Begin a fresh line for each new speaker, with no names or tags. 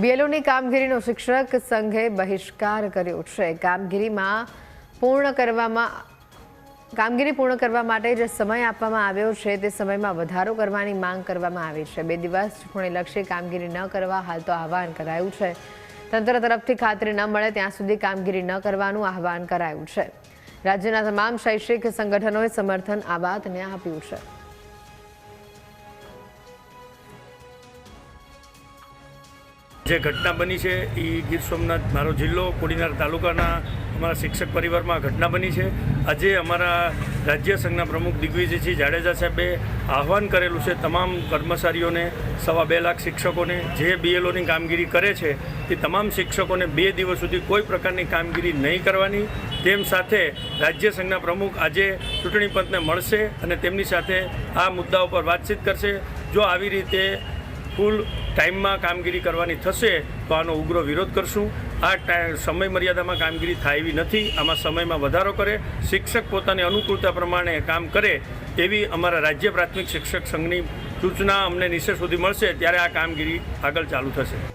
બીએલઓની કામગીરીનો શિક્ષક સંઘે બહિષ્કાર કર્યો છે. કામગીરીમાં પૂર્ણ કરવામાં, કામગીરી પૂર્ણ કરવા માટે જે સમય આપવામાં આવ્યો છે. તે સમયમાં વધારો કરવાની માંગ કરવામાં આવી છે. બે દિવસ ચૂંટણીલક્ષી કામગીરી ન કરવા હાલ તો આહવાન કરાયું છે. તંત્ર તરફથી ખાતરી ન મળે ત્યાં સુધી કામગીરી ન કરવાનું આહવાન કરાયું છે. રાજ્યના તમામ શૈક્ષિક સંગઠનોએ સમર્થન આ વાતને આપ્યું છે.
જે ઘટના બની છે એ ગીર સોમનાથ મારો જિલ્લો કોડીનાર તાલુકાના અમારા શિક્ષક પરિવારમાં ઘટના બની છે. આજે અમારા રાજ્ય સંઘના પ્રમુખ દિગ્વિજયસિંહ જાડેજા સાહેબે આહવાન કરેલું છે તમામ કર્મચારીઓને, સવા બે લાખ શિક્ષકોને જે બીએલઓની કામગીરી કરે છે તે તમામ શિક્ષકોને બે દિવસ સુધી કોઈ પ્રકારની કામગીરી નહીં કરવાની. તેમ સાથે રાજ્ય સંઘના પ્રમુખ આજે ચૂંટણી પંચને મળશે અને તેમની સાથે આ મુદ્દા ઉપર વાતચીત કરશે. જો આવી રીતે ફૂલ ટાઈમમાં કામગીરી કરવાની થશે તો આનો ઉગ્ર વિરોધ કરશું. આ સમય મર્યાદામાં કામગીરી થાય એવી નથી. આમાં સમયમાં વધારો કરે, શિક્ષક પોતાની અનુકૂળતા પ્રમાણે કામ કરે એવી અમારા રાજ્ય પ્રાથમિક શિક્ષક સંઘની સૂચના અમને નિશ્ચય સુધી મળશે, ત્યારે આ કામગીરી આગળ ચાલુ થશે.